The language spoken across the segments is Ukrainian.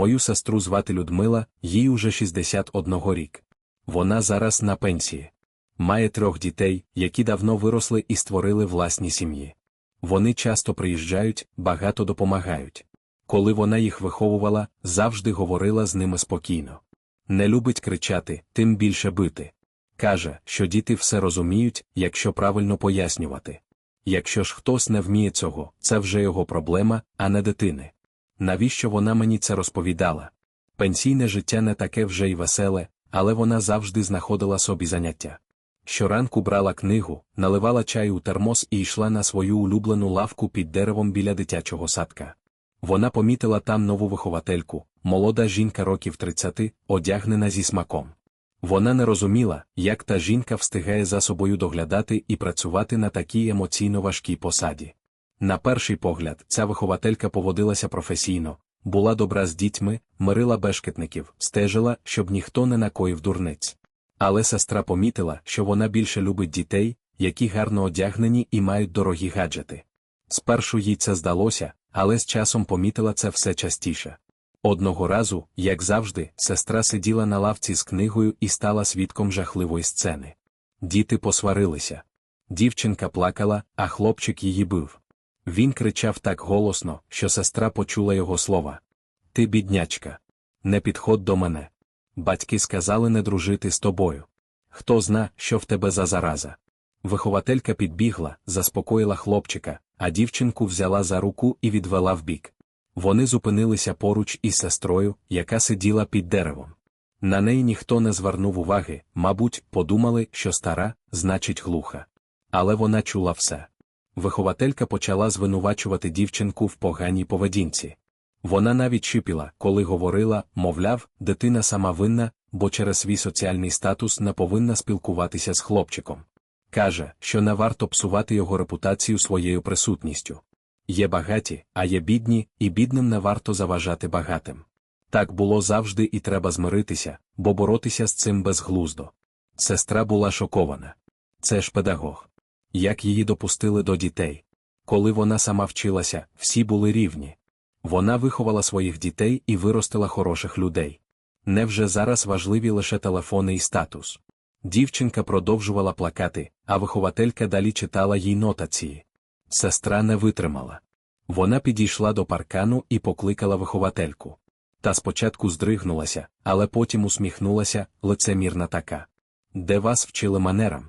Мою сестру звати Людмила, їй уже 61 рік. Вона зараз на пенсії. Має трьох дітей, які давно виросли і створили власні сім'ї. Вони часто приїжджають, багато допомагають. Коли вона їх виховувала, завжди говорила з ними спокійно. Не любить кричати, тим більше бити. Каже, що діти все розуміють, якщо правильно пояснювати. Якщо ж хтось не вміє цього, це вже його проблема, а не дитини. Навіщо вона мені це розповідала? Пенсійне життя не таке вже й веселе, але вона завжди знаходила собі заняття. Щоранку брала книгу, наливала чай у термос і йшла на свою улюблену лавку під деревом біля дитячого садка. Вона помітила там нову виховательку, молода жінка років 30, одягнена зі смаком. Вона не розуміла, як та жінка встигає за собою доглядати і працювати на такій емоційно важкій посаді. На перший погляд, ця вихователька поводилася професійно, була добра з дітьми, мирила бешкетників, стежила, щоб ніхто не накоїв дурниць. Але сестра помітила, що вона більше любить дітей, які гарно одягнені і мають дорогі гаджети. Спершу їй це здалося, але з часом помітила це все частіше. Одного разу, як завжди, сестра сиділа на лавці з книгою і стала свідком жахливої сцени. Діти посварилися. Дівчинка плакала, а хлопчик її бив. Він кричав так голосно, що сестра почула його слова. Ти, біднячка, не підходь до мене. Батьки сказали не дружити з тобою. Хто зна, що в тебе за зараза. Вихователька підбігла, заспокоїла хлопчика, а дівчинку взяла за руку і відвела вбік. Вони зупинилися поруч із сестрою, яка сиділа під деревом. На неї ніхто не звернув уваги, мабуть, подумали, що стара, значить глуха. Але вона чула все. Вихователька почала звинувачувати дівчинку в поганій поведінці. Вона навіть шипіла, коли говорила, мовляв, дитина сама винна, бо через свій соціальний статус не повинна спілкуватися з хлопчиком. Каже, що не варто псувати його репутацію своєю присутністю. Є багаті, а є бідні, і бідним не варто заважати багатим. Так було завжди і треба змиритися, бо боротися з цим безглуздо. Сестра була шокована. Це ж педагог. Як її допустили до дітей? Коли вона сама вчилася, всі були рівні. Вона виховала своїх дітей і виростила хороших людей. Невже зараз важливі лише телефони і статус? Дівчинка продовжувала плакати, а вихователька далі читала їй нотації. Сестра не витримала. Вона підійшла до паркану і покликала виховательку. Та спочатку здригнулася, але потім усміхнулася, лицемірна така. Де вас вчили манерам?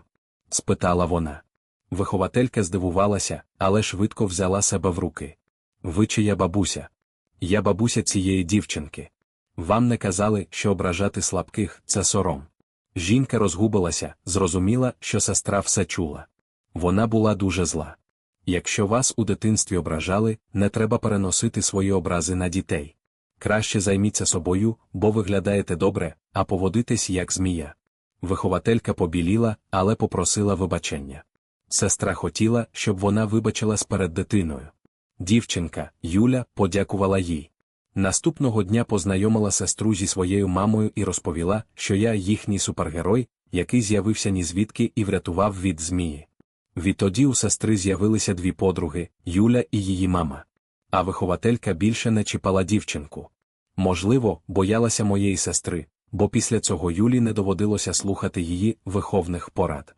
спитала вона. Вихователька здивувалася, але швидко взяла себе в руки. Ви чия бабуся? Я бабуся цієї дівчинки. Вам не казали, що ображати слабких це сором. Жінка розгубилася, зрозуміла, що сестра все чула. Вона була дуже зла. Якщо вас у дитинстві ображали, не треба переносити свої образи на дітей. Краще займіться собою, бо виглядаєте добре, а поводитесь як змія. Вихователька побіліла, але попросила вибачення. Сестра хотіла, щоб вона вибачилась перед дитиною. Дівчинка, Юля, подякувала їй. Наступного дня познайомила сестру зі своєю мамою і розповіла, що я їхній супергерой, який з'явився ні звідки і врятував від змії. Відтоді у сестри з'явилися дві подруги Юля і її мама. А вихователька більше не чіпала дівчинку. Можливо, боялася моєї сестри, бо після цього Юлі не доводилося слухати її виховних порад.